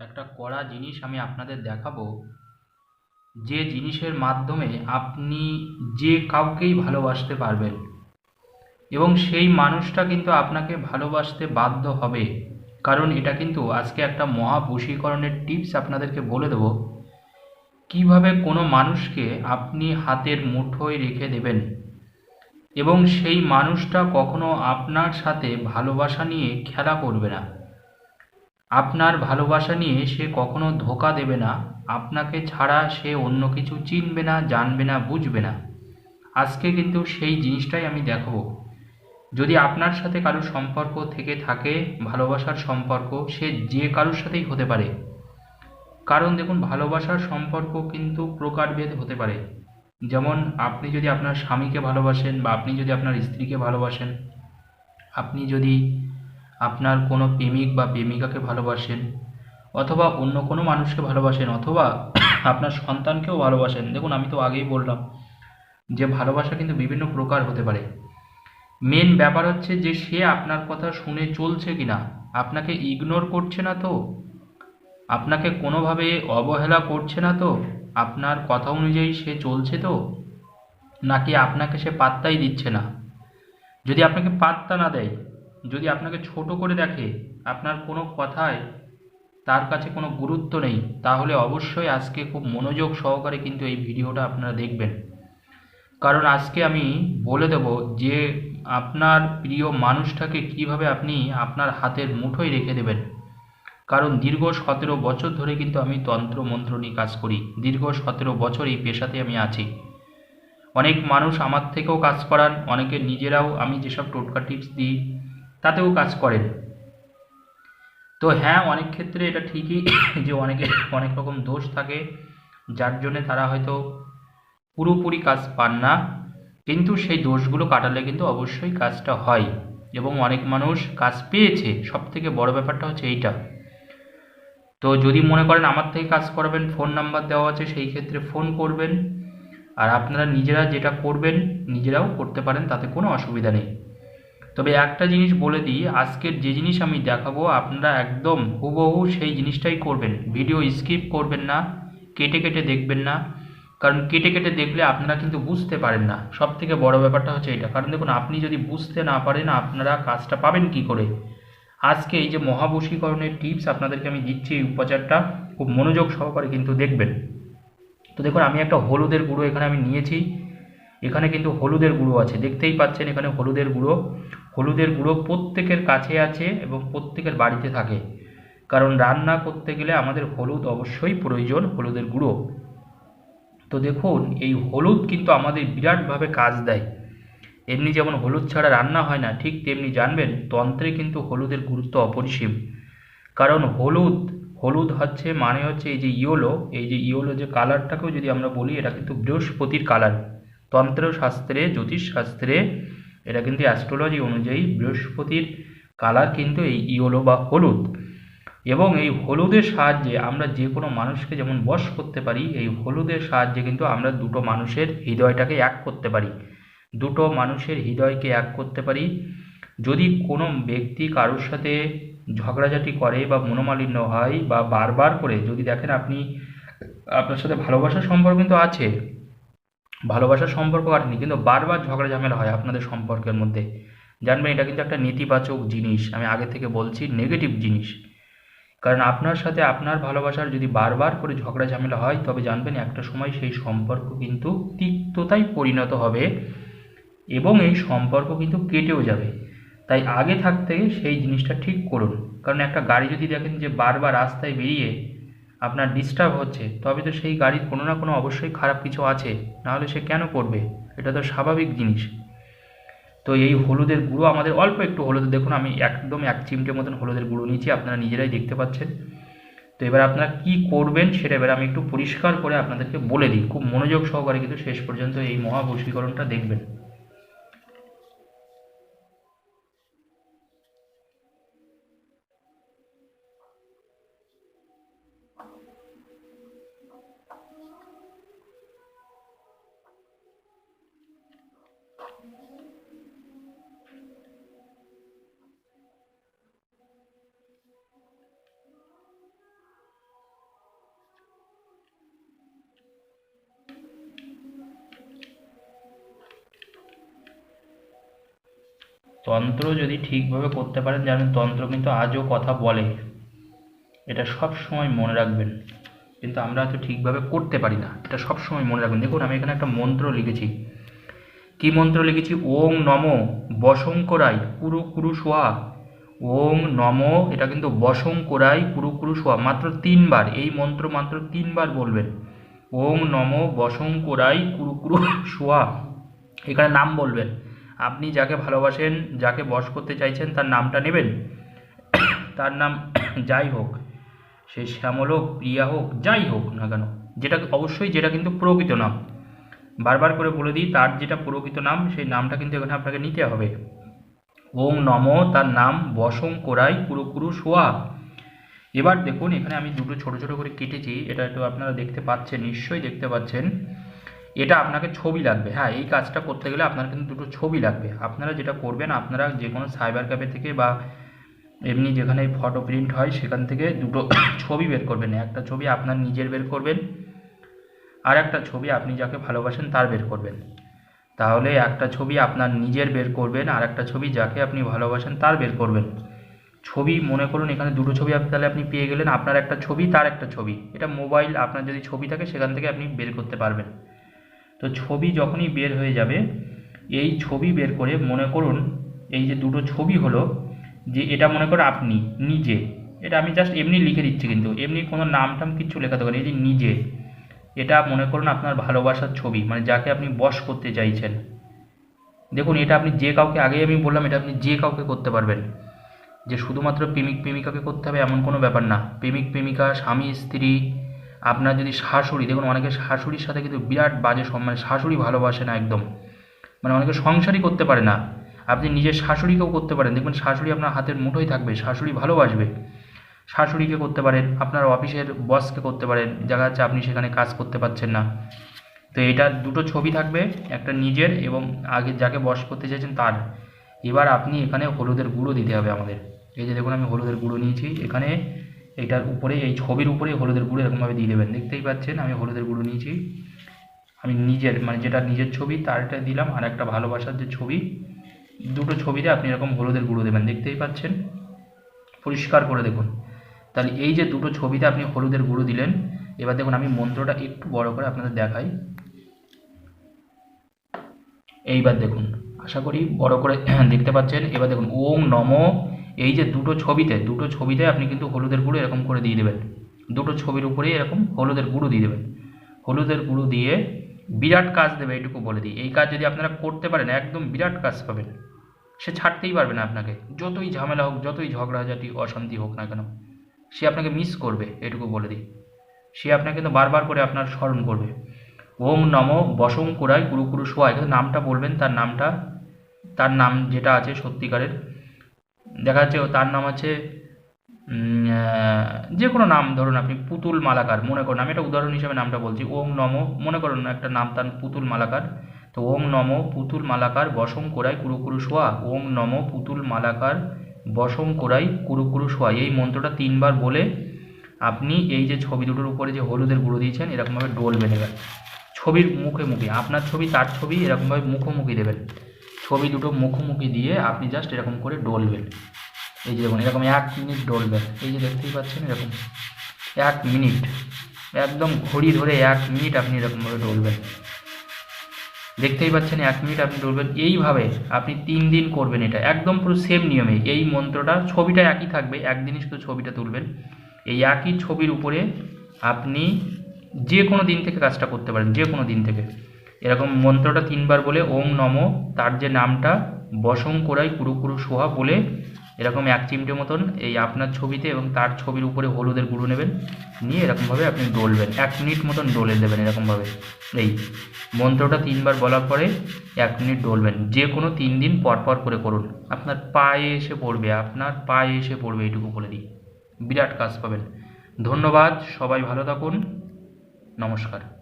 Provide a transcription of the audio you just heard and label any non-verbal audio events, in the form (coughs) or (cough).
একটা কড়া জিনিস আমি আপনাদের দেখাবো। যে জিনিসের মাধ্যমে আপনি যে কাউকেই ভালোবাসতে পারবেন এবং সেই মানুষটা কিন্তু আপনাকে ভালোবাসতে বাধ্য হবে। কারণ এটা কিন্তু আজকে একটা মহা বশীকরণের টিপস আপনাদেরকে বলে দেবো। কীভাবে কোনো মানুষকে আপনি হাতের মুঠোয় রেখে দেবেন এবং সেই মানুষটা কখনো আপনার সাথে ভালোবাসা নিয়ে খেলা করবে না। আপনার ভালোবাসা নিয়ে সে কখনো ধোকা দেবে না, আপনাকে ছাড়া সে অন্য কিছু চিনবে না, জানবে না, বুঝবে না। আজকে কিন্তু সেই জিনিসটাই আমি দেখাবো। যদি আপনার সাথে কারোর সম্পর্ক থেকে থাকে, ভালোবাসার সম্পর্ক, সে যে কারোর সাথেই হতে পারে। কারণ দেখুন, ভালোবাসার সম্পর্ক কিন্তু প্রকারভেদ হতে পারে। যেমন আপনি যদি আপনার স্বামীকে ভালোবাসেন বা আপনি যদি আপনার স্ত্রীকে ভালোবাসেন, আপনি যদি আপনার কোনো প্রেমিক বা প্রেমিকাকে ভালোবাসেন অথবা অন্য কোনো মানুষকে ভালোবাসেন অথবা (coughs) আপনার সন্তানকেও ভালোবাসেন। দেখুন, আমি তো আগেই বললাম যে ভালোবাসা কিন্তু বিভিন্ন প্রকার হতে পারে। মেন ব্যাপার হচ্ছে যে সে আপনার কথা শুনে চলছে কি না আপনাকে ইগনোর করছে না তো, আপনাকে কোনোভাবে অবহেলা করছে না তো, আপনার কথা অনুযায়ী সে চলছে তো, নাকি আপনাকে সে পাত্তাই দিচ্ছে না? যদি আপনাকে পাত্তা না দেয় যদি আপনাকে ছোট করে দেখে আপনার কোনো কথায় তার কাছে কোনো গুরুত্ব নেই, তাহলে অবশ্যই আজকে খুব মনোযোগ সহকারে কিন্তু এই ভিডিওটা আপনারা দেখবেন। কারণ আজকে আমি বলে দেব যে আপনার প্রিয় মানুষটাকে কীভাবে আপনি আপনার হাতের মুঠোয় রেখে দেবেন। কারণ দীর্ঘ সতেরো বছর ধরে কিন্তু আমি তন্ত্র মন্ত্র নিয়ে কাজ করি। দীর্ঘ সতেরো বছর এই পেশাতে আমি আছি। অনেক মানুষ আমার থেকেও কাজ করান অনেকে নিজেরাও আমি যেসব টোটকা টিপস দিই তাতেও কাজ করেন। তো হ্যাঁ অনেক ক্ষেত্রে এটা ঠিকই (coughs) যে অনেকে, অনেক রকম দোষ থাকে, যার জন্যে তারা হয়তো পুরোপুরি কাজ পান না। কিন্তু সেই দোষগুলো কাটালে কিন্তু অবশ্যই কাজটা হয় এবং অনেক মানুষ কাজ পেয়েছে। সব থেকে বড় ব্যাপারটা হচ্ছে এইটা। তো যদি মনে করেন আমার থেকে কাজ করাবেন, ফোন নাম্বার দেওয়া আছে, সেই ক্ষেত্রে ফোন করবেন। আর আপনারা নিজেরা যেটা করবেন, নিজেরাও করতে পারেন, তাতে কোনো অসুবিধা নেই। তবে একটা জিনিস বলে দিই, আজকের যে জিনিস আমি দেখাবো, আপনারা একদম হুবহু সেই জিনিসটাই করবেন। ভিডিও স্কিপ করবেন না, কেটে কেটে দেখবেন না, কারণ কেটে কেটে দেখলে আপনারা কিন্তু বুঝতে পারেন না। সব থেকে বড় ব্যাপারটা হচ্ছে এটা। কারণ দেখুন, আপনি যদি বুঝতে না পারেন, আপনারা কাজটা পাবেন কি করে? আজকে এই যে মহাবশীকরণের টিপস আপনাদেরকে আমি দিচ্ছি, এই উপচারটা খুব মনোযোগ সহকারে কিন্তু দেখবেন। তো দেখুন, আমি একটা হলুদের গুঁড়ো এখানে আমি নিয়েছি। এখানে কিন্তু হলুদের গুঁড়ো আছে। দেখতেই পাচ্ছেন, এখানে হলুদের গুঁড়ো হলুদের গুঁড়ো প্রত্যেকের কাছে আছে এবং প্রত্যেকের বাড়িতে থাকে। কারণ রান্না করতে গেলে আমাদের হলুদ অবশ্যই প্রয়োজন, হলুদের গুঁড়ো। তো দেখুন, এই হলুদ কিন্তু আমাদের বিরাটভাবে কাজ দেয়। এমনি যেমন হলুদ ছাড়া রান্না হয় না, ঠিক তেমনি জানবেন, তন্ত্রে কিন্তু হলুদের গুরুত্ব অপরিসীম। কারণ হলুদ হলুদ হচ্ছে মানে হচ্ছে এই যে ইয়োলো, এই যে ইয়োলো যে কালারটাকেও যদি আমরা বলি, এটা কিন্তু বৃহস্পতির কালার। তন্ত্র শাস্ত্রে জ্যোতিষ শাস্ত্রে এটা কিন্তু অ্যাস্ট্রোলজি অনুযায়ী বৃহস্পতির কালার কিন্তু এই ইয়োলো বা হলুদ। এবং এই হলুদের সাহায্যে আমরা যে কোনো মানুষকে যেমন বশ করতে পারি, এই হলুদের সাহায্যে কিন্তু আমরা দুটো মানুষের হৃদয়টাকে এক করতে পারি। দুটো মানুষের হৃদয়কে এক করতে পারি। যদি কোনো ব্যক্তি কারোর সাথে ঝগড়াঝাটি করে বা মনোমালিন্য হয় বা বারবার করে, যদি দেখেন আপনি আপনার সাথে ভালোবাসার সম্পর্ক কিন্তু আছে ভালোবাসার সম্পর্ক কাটেনি, কিন্তু বারবার ঝগড়া ঝামেলা হয় আপনাদের সম্পর্কের মধ্যে। জানবেন, এটা কিন্তু একটা নেতিবাচক জিনিস। আমি আগে থেকে বলছি নেগেটিভ জিনিস। কারণ আপনার সাথে আপনার ভালোবাসার যদি বারবার করে ঝগড়া ঝামেলা হয়, তবে জানবেন একটা সময় সেই সম্পর্ক কিন্তু তিক্ততায় পরিণত হবে এবং এই সম্পর্ক কিন্তু কেটেও যাবে। তাই আগে থাকতে সেই জিনিসটা ঠিক করুন। কারণ একটা গাড়ি যদি দেখেন যে বারবার রাস্তায় বেরিয়ে আপনার ডিস্টার্ব হচ্ছে, তবে তো সেই গাড়ির কোনো না কোনো অবশ্যই খারাপ কিছু আছে, নাহলে সে কেন করবে? এটা তো স্বাভাবিক জিনিস। তো এই হলুদের গুঁড়ো আমাদের অল্প একটু হলুদ, দেখুন আমি একদম এক চিমটে মতন হলুদের গুঁড়ো নিয়েছি, আপনারা নিজেরাই দেখতে পাচ্ছেন। তো এবার আপনারা কি করবেন সেটা এবার আমি একটু পরিষ্কার করে আপনাদেরকে বলে দিই, খুব মনোযোগ সহকারে কিন্তু শেষ পর্যন্ত এই মহাবশীকরণটা দেখবেন। তন্ত্র যদি ঠিকভাবে করতে পারেন জানেন তন্ত্র কিন্তু আজও কথা বলে। এটা সব সময় মনে রাখবেন। কিন্তু আমরা হয়তো ঠিকভাবে করতে পারি না। এটা সব সময় মনে রাখবেন। দেখুন, আমি এখানে একটা মন্ত্র লিখেছি। কি মন্ত্র লিখেছি? ওং নম বশঙ্করাই কুরু কুরু সোয়া ওং নম, এটা কিন্তু বশঙ্করাই কুরু কুরু সোয়া মাত্র তিনবার, এই মন্ত্র মাত্র তিনবার বলবেন। ওং নম বশঙ্করাই কুরু কুরু সোয়া এখানে নাম বলবেন। আপনি যাকে ভালোবাসেন, যাকে বশ করতে চাইছেন, তার নামটা নেবেন। তার নাম যাই হোক, সে শ্যামল হোক, প্রিয়া হোক, যাই হোক না কেন, যেটা অবশ্যই যেটা কিন্তু প্রকৃত নাম। বারবার করে বলে দিই, তার যেটা প্রকৃত নাম, সেই নামটা কিন্তু এখানে আপনাকে নিতে হবে। ওং নম, তার নাম বসং কোরাই কুরু কুরু সোয়া। এবার দেখুন, এখানে আমি দুটো ছোট ছোট করে কেটেছি, এটা একটু আপনারা দেখতে পাচ্ছেন, নিশ্চয়ই দেখতে পাচ্ছেন। এটা আপনাকে ছবি লাগবে। হ্যাঁ এই কাজটা করতে গেলে আপনার কিন্তু দুটো ছবি লাগবে। আপনারা যেটা করবেন, আপনারা যে কোনো সাইবার ক্যাফে থেকে বা এমনি যেখানে ফটো প্রিন্ট হয়, সেখান থেকে দুটো (coughs) ছবি বের করবেন। একটা ছবি আপনার নিজের বের করবেন, আর একটা ছবি আপনি যাকে ভালোবাসেন তার বের করবেন। তাহলে একটা ছবি আপনার নিজের বের করবেন, আর একটা ছবি যাকে আপনি ভালোবাসেন তার বের করবেন। ছবি, মনে করুন, এখানে দুটো ছবি আপনি তাহলে আপনি পেয়ে গেলেন, আপনার একটা ছবি, তার একটা ছবি। এটা মোবাইল আপনার যদি ছবি থাকে, সেখান থেকে আপনি বের করতে পারবেন। তো ছবি যখনই বের হয়ে যাবে, এই ছবি বের করে মনে করুন, এই যে দুটো ছবি হলো, যে এটা মনে করুন আপনি, নিজে। এটা আমি জাস্ট এমনি লিখে দিচ্ছি কিন্তু, এমনি কোনো নাম টাম কিচ্ছু লেখাতে পারি, এই যে নিজে। এটা মনে করুন আপনার ভালোবাসার ছবি মানে যাকে আপনি বশ করতে চাইছেন। দেখুন, এটা আপনি যে কাউকে, আগেই আমি বললাম এটা আপনি যে কাউকে করতে পারবেন। যে শুধুমাত্র প্রেমিক প্রেমিকাকে করতে হবে এমন কোনো ব্যাপার না। প্রেমিক প্রেমিকা স্বামী, স্ত্রী আপনার যদি শাশুড়ি, দেখুন অনেকে শাশুড়ির সাথে কিন্তু বিরাট বাজে সম- মানে শাশুড়ি ভালোবাসে না একদম। মানে অনেকে সংসারই করতে পারে না। আপনি নিজের শাশুড়িকেও করতে পারেন। দেখবেন শাশুড়ি আপনার হাতের মুঠোই থাকবে, শাশুড়ি ভালোবাসবে। শাশুড়িকে করতে পারেন, আপনার অফিসের বসকে করতে পারেন, দেখা যাচ্ছে আপনি সেখানে কাজ করতে পারছেন না। তো এটা দুটো ছবি থাকবে, একটা নিজের এবং আগে যাকে বস করতে চাইছেন তার। এবার আপনি এখানে হলুদের গুঁড়ো দিতে হবে আমাদের। এই যে দেখুন আমি হলুদের গুঁড়ো নিয়েছি, এখানে এটার উপরে, এই ছবির উপরে হলুদের গুঁড়ো এরকমভাবে দিয়ে দেবেন। দেখতেই পাচ্ছেন, আমি হলুদের গুঁড়ো নিয়েছি। আমি নিজের মানে যেটা নিজের ছবি, তারটা দিলাম। আর একটা ভালোবাসার যে ছবি, দুটো ছবিতে আপনি এরকম হলুদের গুঁড়ো দেবেন। দেখতেই পাচ্ছেন? পরিষ্কার করে দেখুন। তাহলে এই যে দুটো ছবিতে আপনি হলুদের গুঁড়ো দিলেন, এবার দেখুন আমি মন্ত্রটা একটু বড় করে আপনাদের দেখাই। এইবার দেখুন, আশা করি বড় করে (clears throat) দেখতে পাচ্ছেন। এবার দেখুন, ওম নম এই যে দুটো ছবিতে দুটো ছবিতে আপনি কিন্তু হলুদের গুঁড়ো এরকম করে দিয়ে দেবেন। দুটো ছবির উপরেই এরকম হলুদের গুঁড়ো দিয়ে দেবেন। হলুদের গুঁড়ো দিয়ে বিরাট কাজ দেবে, এইটুকু বলে দিই। এই কাজ যদি আপনারা করতে পারেন, একদম বিরাট কাজ পাবেন। সে ছাড়তেই পারবে না আপনাকে। যতই ঝামেলা হোক, যতই ঝগড়াঝাটি, অশান্তি হোক না কেন, সে আপনাকে মিস করবে এটুকু বলে দিই। সে আপনাকে কিন্তু বারবার করে আপনার স্মরণ করবে। ওম নম বসং কুরাই কুরু কুরু সোয়াই কিন্তু নামটা বলবেন, তার নামটা, তার নাম যেটা আছে সত্যিকারের দেখা যাচ্ছে তার নাম আছে যে কোনো নাম ধরুন আপনি পুতুল মালাকার, মনে করুন, আমি একটা উদাহরণ হিসেবে নামটা বলছি, ওম নম, মনে করুন একটা নাম তার পুতুল মালাকার, তো ওম নম পুতুল মালাকার বসং কোরাই কুরু কুরু সোয়া ওম নম পুতুল মালাকার বসং কোরাই কুরু কুরু সোয়া এই মন্ত্রটা তিনবার বলে আপনি এই যে ছবি দুটোর উপরে যে হলুদের গুঁড়ো দিয়েছেন, এরকমভাবে ডলবেন এবার ছবির মুখে মুখে, আপনার ছবি, তার ছবি এরকমভাবে মুখোমুখি দেবেন। ছবি দুটো মুখোমুখি দিয়ে আপনি জাস্ট এরকম করে ডলবেন এই যে দেখুন, এরকম এক মিনিট ডলবেন এই যে দেখতেই পাচ্ছেন, এরকম এক মিনিট। একদম ঘড়ি ধরে এক মিনিট আপনি এরকমভাবে ডলবেন দেখতেই পাচ্ছেন, এক মিনিট আপনি ডলবেন এইভাবে আপনি তিন দিন করবেন এটা। একদম পুরো সেম নিয়মে। এই মন্ত্রটা, ছবিটা একই থাকবে একদিনই শুধু ছবিটা তুলবেন। এই একই ছবির উপরে আপনি যে কোনো দিন থেকে কাজটা করতে পারেন, যে কোনো দিন থেকে। এরকম মন্ত্রটা তিনবার বলে ওম নম, তার যে নামটা বসং কোরাই কুরু কুরু সোহা বলে এরকম এক চিমটে মতন এই আপনার ছবিতে এবং তার ছবির উপরে হলুদের গুঁড়ো নেবেন, নিয়ে এরকমভাবে আপনি ডলবেন, এক মিনিট মতন ডলে দেবেন এরকমভাবে। এই মন্ত্রটা তিনবার বলার পরে এক মিনিট ডলবেন, যে কোনো তিন দিন পর পর করে করুন। আপনার পায়ে এসে পড়বে, আপনার পায়ে এসে পড়বে এইটুকু বলে দিই। বিরাট কাজ পাবেন। ধন্যবাদ, সবাই ভালো থাকুন। নমস্কার।